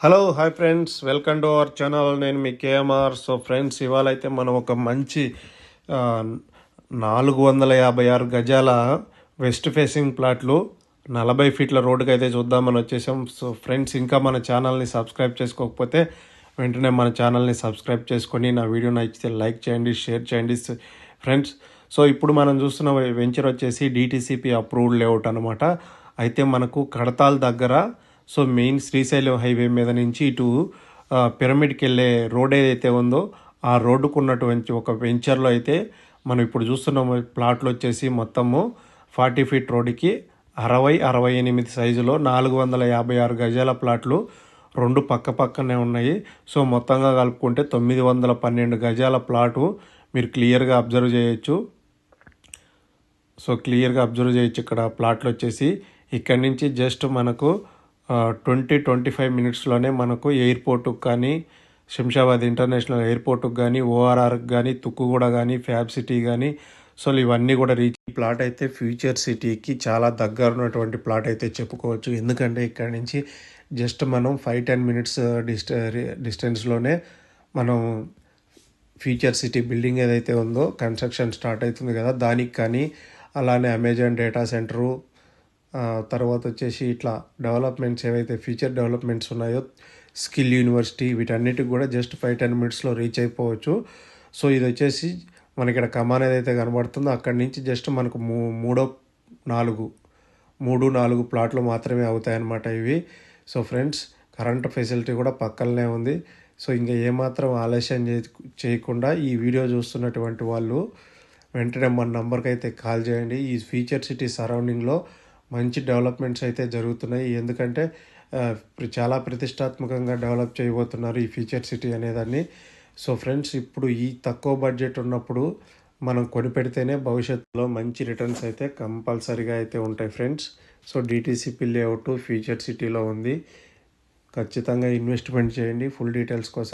Hello hi friends welcome to our channel నేను మీ KMR so friends ఇవాళ అయితే మనం ఒక మంచి నాలుగు వందల యాభై ఆరు గజాల వెస్ట్ ఫేసింగ్ ప్లాట్లు నలభై ఫీట్ల రోడ్డుకి అయితే చూద్దామని వచ్చేసాం. సో ఫ్రెండ్స్ ఇంకా మన ఛానల్ని సబ్స్క్రైబ్ చేసుకోకపోతే వెంటనే మన ఛానల్ని సబ్స్క్రైబ్ చేసుకొని నా వీడియో నచ్చితే లైక్ చేయండి షేర్ చేయండి. ఫ్రెండ్స్ సో ఇప్పుడు మనం చూస్తున్న వెంచర్ వచ్చేసి డిటీసీపీ అప్రూవ్డ్ లేఅవుట్ అనమాట అయితే మనకు కడతాల్ దగ్గర సో మెయిన్ శ్రీశైలం హైవే మీద నుంచి ఇటు పిరమిడ్కి వెళ్ళే రోడ్ ఏదైతే ఉందో ఆ రోడ్డుకు ఉన్నటువంటి ఒక వెంచర్లో అయితే మనం ఇప్పుడు చూస్తున్న ప్లాట్లు వచ్చేసి మొత్తము ఫార్టీ ఫీట్ రోడ్డుకి అరవై అరవై ఎనిమిది సైజులో నాలుగు వందల యాభై ఆరు గజాల ప్లాట్లు రెండు పక్క పక్కనే ఉన్నాయి. సో మొత్తంగా కలుపుకుంటే తొమ్మిది వందల పన్నెండు గజాల ప్లాటు మీరు క్లియర్గా అబ్జర్వ్ చేయొచ్చు. సో క్లియర్గా అబ్జర్వ్ చేయొచ్చు ఇక్కడ ప్లాట్లు వచ్చేసి. ఇక్కడ నుంచి జస్ట్ మనకు ట్వంటీ ట్వంటీ ఫైవ్ మినిట్స్లోనే మనకు ఎయిర్పోర్టుకు కానీ శంషాబాద్ ఇంటర్నేషనల్ ఎయిర్పోర్టుకు కానీ ఓఆర్ఆర్కి కానీ తుక్కుగూడ కానీ ఫ్యాబ్ సిటీ కానీ సో ఇవన్నీ కూడా రీచ్ ప్లాట్ అయితే ఫ్యూచర్ సిటీకి చాలా దగ్గర ఉన్నటువంటి ప్లాట్ అయితే చెప్పుకోవచ్చు. ఎందుకంటే ఇక్కడ నుంచి జస్ట్ మనం ఫైవ్ టెన్ మినిట్స్ డిస్ట డిస్టెన్స్లోనే మనం ఫ్యూచర్ సిటీ బిల్డింగ్ ఏదైతే ఉందో కన్స్ట్రక్షన్ స్టార్ట్ అవుతుంది కదా దానికి కానీ అలానే అమెజాన్ డేటా సెంటరు తర్వాత వచ్చేసి ఇట్లా డెవలప్మెంట్స్ ఏవైతే ఫ్యూచర్ డెవలప్మెంట్స్ ఉన్నాయో స్కిల్ యూనివర్సిటీ వీటన్నిటికి కూడా జస్ట్ ఫైవ్ టెన్ మినిట్స్లో రీచ్ అయిపోవచ్చు. సో ఇది వచ్చేసి మనకి ఇక్కడ కమాన్ ఏదైతే కనబడుతుందో అక్కడి నుంచి జస్ట్ మనకు మూ మూడో నాలుగు మూడు నాలుగు ప్లాట్లు మాత్రమే అవుతాయి అన్నమాట ఇవి. సో ఫ్రెండ్స్ కరెంట్ ఫెసిలిటీ కూడా పక్కనే ఉంది. సో ఇంకా ఏమాత్రం ఆలస్యం చే- చేయకుండా ఈ వీడియో చూస్తున్నటువంటి వాళ్ళు వెంటనే మన నంబర్కి అయితే కాల్ చేయండి. ఈ ఫీచర్ సిటీ సరౌండింగ్లో మంచి డెవలప్మెంట్స్ అయితే జరుగుతున్నాయి. ఎందుకంటే ఇప్పుడు చాలా ప్రతిష్టాత్మకంగా డెవలప్ చేయబోతున్నారు ఈ ఫీచర్ సిటీ అనేదాన్ని. సో ఫ్రెండ్స్ ఇప్పుడు ఈ తక్కువ బడ్జెట్ ఉన్నప్పుడు మనం కొనిపెడితేనే భవిష్యత్తులో మంచి రిటర్న్స్ అయితే కంపల్సరీగా అయితే ఉంటాయి friends. So DTCP layout future సిటీలో ఉంది. ఖచ్చితంగా ఇన్వెస్ట్మెంట్ చేయండి. ఫుల్ డీటెయిల్స్ కోసం